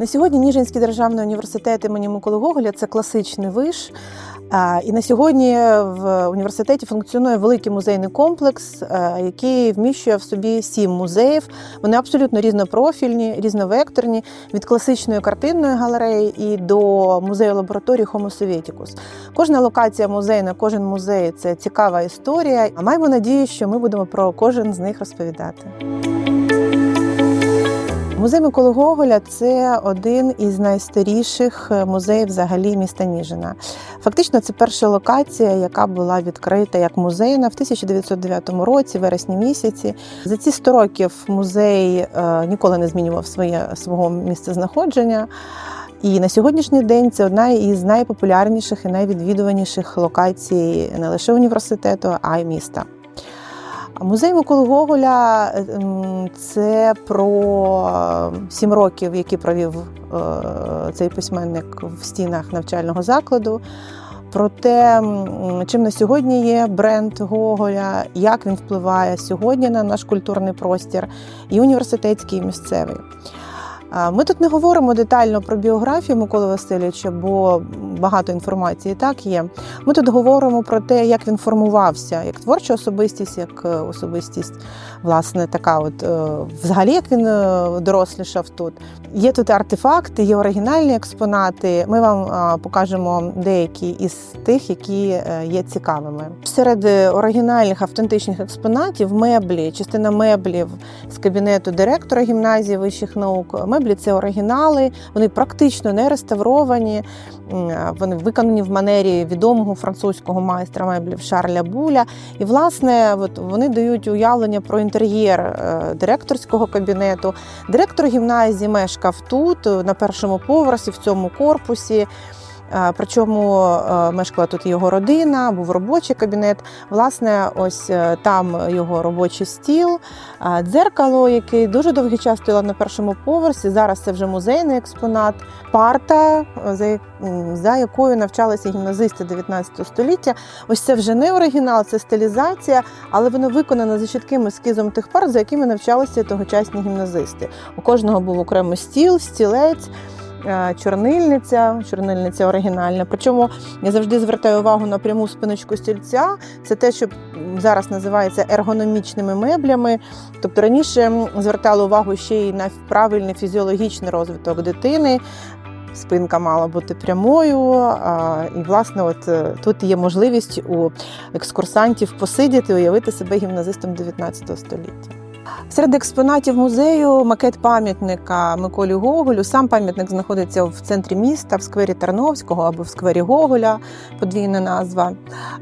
На сьогодні Ніжинський державний університет імені Миколи Гоголя це класичний виш. І на сьогодні в університеті функціонує великий музейний комплекс, який вміщує в собі сім музеїв. Вони абсолютно різнопрофільні, різновекторні, від класичної картинної галереї і до музею лабораторії Homo Sovieticus. Кожна локація музейна, кожен музей це цікава історія. А маємо надію, що ми будемо про кожен з них розповідати. Музей Миколи Гоголя це один із найстаріших музеїв взагалі міста Ніжина. Фактично, це перша локація, яка була відкрита як музейна в 1909 році, вересні місяці. За ці 100 років музей е, ніколи не змінював своє свого місцезнаходження. І на сьогоднішній день це одна із найпопулярніших і найвідвідуваніших локацій не лише університету, а й міста. Музей Миколи Гоголя ем, це про сім років, які провів е, цей письменник в стінах навчального закладу. Про те, чим на сьогодні є бренд Гоголя, як він впливає сьогодні на наш культурний простір, і університетський, і місцевий. Ми тут не говоримо детально про біографію Миколи Васильовича, бо багато інформації так є. Ми тут говоримо про те, як він формувався, як творча особистість, як е, особистість, власне, така, от е, взагалі, як він е, дорослішав тут. Є тут артефакти, є оригінальні експонати. Ми вам покажемо деякі із тих, які є цікавими. Серед оригінальних автентичних експонатів меблі, частина меблів з кабінету директора гімназії вищих наук. Меблі це оригінали, вони практично не реставровані. Вони виконані в манері відомого французького майстра меблів Шарля Буля. І, власне, от вони дають уявлення про інтер'єр е, директорського кабінету. Директор гімназії мешкав тут, е, на першому поверсі, в цьому корпусі. Е, Причому е, мешкала тут його родина, був робочий кабінет. Власне, ось е, там його робочий стіл, дзеркало, яке дуже довгий час стояло на першому поверсі. Зараз це вже музейний експонат, парта, за, якою навчалися гімназисти 19 століття. Ось це вже не оригінал, це стилізація, але воно виконано за чітким ескізом тих парт, за якими навчалися тогочасні гімназисти. У кожного був окремо стіл, стілець. Е, Чорнильниця, чорнильниця оригінальна. Причому я завжди звертаю увагу на пряму спиночку стільця. Це те, що зараз називається ергономічними меблями. Тобто раніше звертали увагу ще й на правильний фізіологічний розвиток дитини. Спинка мала бути прямою, а, і власне, от е, тут є можливість у екскурсантів посидіти, уявити себе гімназистом 19 століття. Серед експонатів музею макет пам'ятника Миколі Гоголю. Сам пам'ятник знаходиться в центрі міста, в сквері Тарновського або в сквері Гоголя, подвійна назва.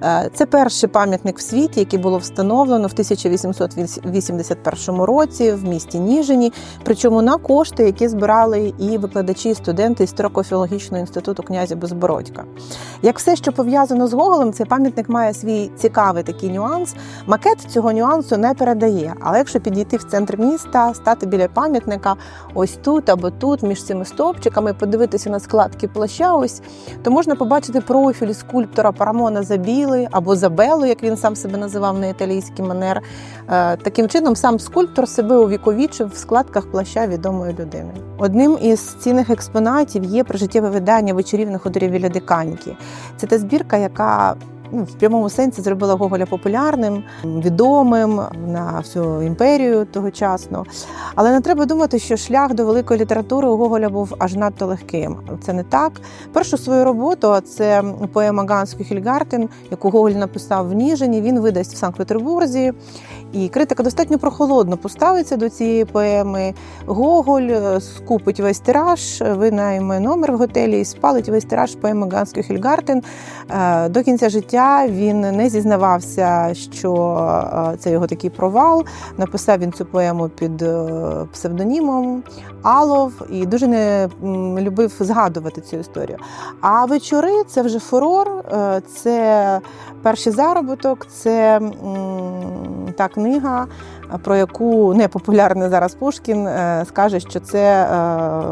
Е, Це перший пам'ятник в світі, який було встановлено в 1881 році в місті Ніжині. Причому на кошти, які збирали і викладачі, і студенти історико-філологічного інституту князя Безбородька. Як все, що пов'язано з Гоголем, цей пам'ятник має свій цікавий такий нюанс. Макет цього нюансу не передає. Але якщо підійти в центр міста, стати біля пам'ятника, ось тут або тут, між цими стовпчиками, подивитися на складки плаща, ось то можна побачити профіль скульптора Парамона Забіли або Забелу, як він сам себе називав на італійський манер. Е, Таким чином, сам скульптор себе увіковічив в складках плаща відомої людини. Одним із цінних експонатів є прижиттєве видання вечорів на ходорі біля диканьки. Це та збірка, яка ну, в прямому сенсі зробила Гоголя популярним, відомим на всю імперію тогочасно. Але не треба думати, що шлях до великої літератури у Гоголя був аж надто легким. Це не так. Першу свою роботу, це поема Ганський Хільгартен, яку Гоголь написав в Ніжині, він видасть в Санкт-Петербурзі. І критика достатньо прохолодно поставиться до цієї поеми. Гоголь е, скупить весь тираж, винайме номер в готелі і спалить весь тираж поеми Ганський Хільгартен. Е, До кінця життя він не зізнавався, що е, це його такий провал. Написав він цю поему під псевдонімом Алов і дуже не любив згадувати цю історію. А вечори це вже фурор, це перший заробіток, це та книга, про яку непопулярний зараз Пушкін е, скаже, що це е,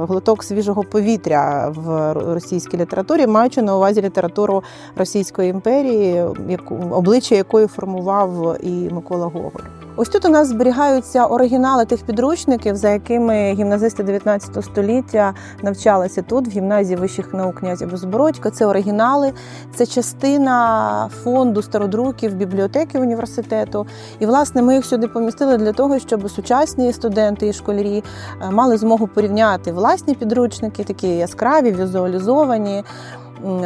глоток свіжого повітря в російській літературі, маючи на увазі літературу Російської імперії, яку обличчя якої формував і Микола Гоголь. Ось тут у нас зберігаються оригінали тих підручників, за якими гімназисти 19 століття навчалися тут, в гімназії вищих наук князя Безбородька. Це оригінали, це частина фонду стародруків бібліотеки університету. І, власне, ми їх сюди помістили для того, щоб сучасні студенти і школярі е, мали змогу порівняти власні підручники, такі яскраві, візуалізовані.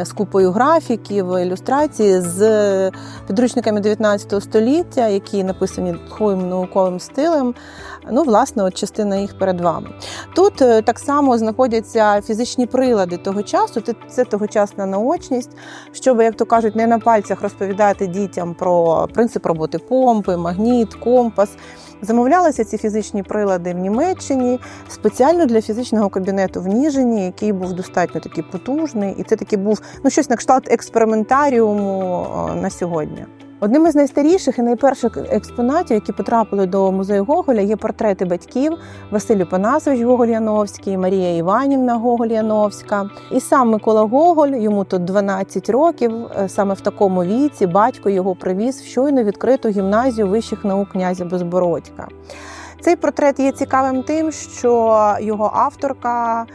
З купою графіків, ілюстрацій з підручниками 19 століття, які написані таким науковим стилем. Ну, власне, от частина їх перед вами. Тут е, так само знаходяться фізичні прилади того часу. Це- тогочасна наочність, щоб, як то кажуть, не на пальцях розповідати дітям про принцип роботи помпи, магніт, компас. Замовлялися ці фізичні прилади в Німеччині спеціально для фізичного кабінету в Ніжині, який був достатньо такий потужний, і це таки був ну щось на кшталт експериментаріуму е, на сьогодні. Одним із найстаріших і найперших експонатів, які потрапили до музею Гоголя, є портрети батьків Василь Панасович Гоголь-Яновський, Марія Іванівна Гоголь-Яновська. І сам Микола Гоголь, йому тут 12 років. е, Саме в такому віці батько його привіз в щойно відкриту гімназію вищих наук князя Безбородька. Цей портрет є цікавим тим, що його авторка.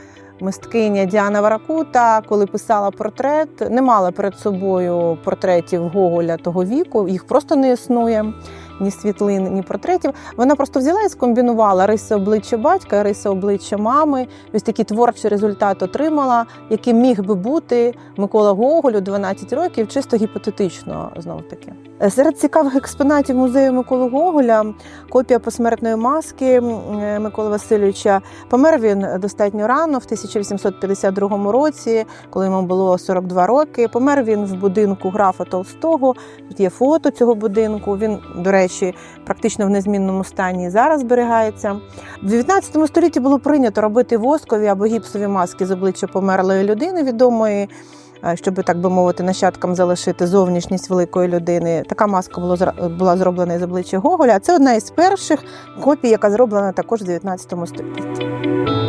Мисткиня Діана Варакута, коли писала портрет, не мала перед собою портретів Гоголя того віку, їх просто не існує. Ні світлин, ні портретів. Вона просто взяла і скомбінувала риси обличчя батька, риси обличчя мами. Ось такий творчий результат отримала, яким міг би бути Микола Гоголь у 12 років, чисто гіпотетично знов таки. Серед цікавих експонатів музею Миколи Гоголя копія посмертної маски е, Миколи Васильовича. Помер він достатньо рано, в 1852 році, коли йому було 42 роки. Помер він в будинку графа Толстого. Тут є фото цього будинку. Він, до речі, практично в незмінному стані зараз зберігається. В 19 столітті було прийнято робити воскові або гіпсові маски з обличчя померлої людини відомої. е, Щоб так би мовити, нащадкам залишити зовнішність великої людини. Така маска була була зроблена із обличчя Гоголя. Це одна із перших копій, яка зроблена також в 19 столітті.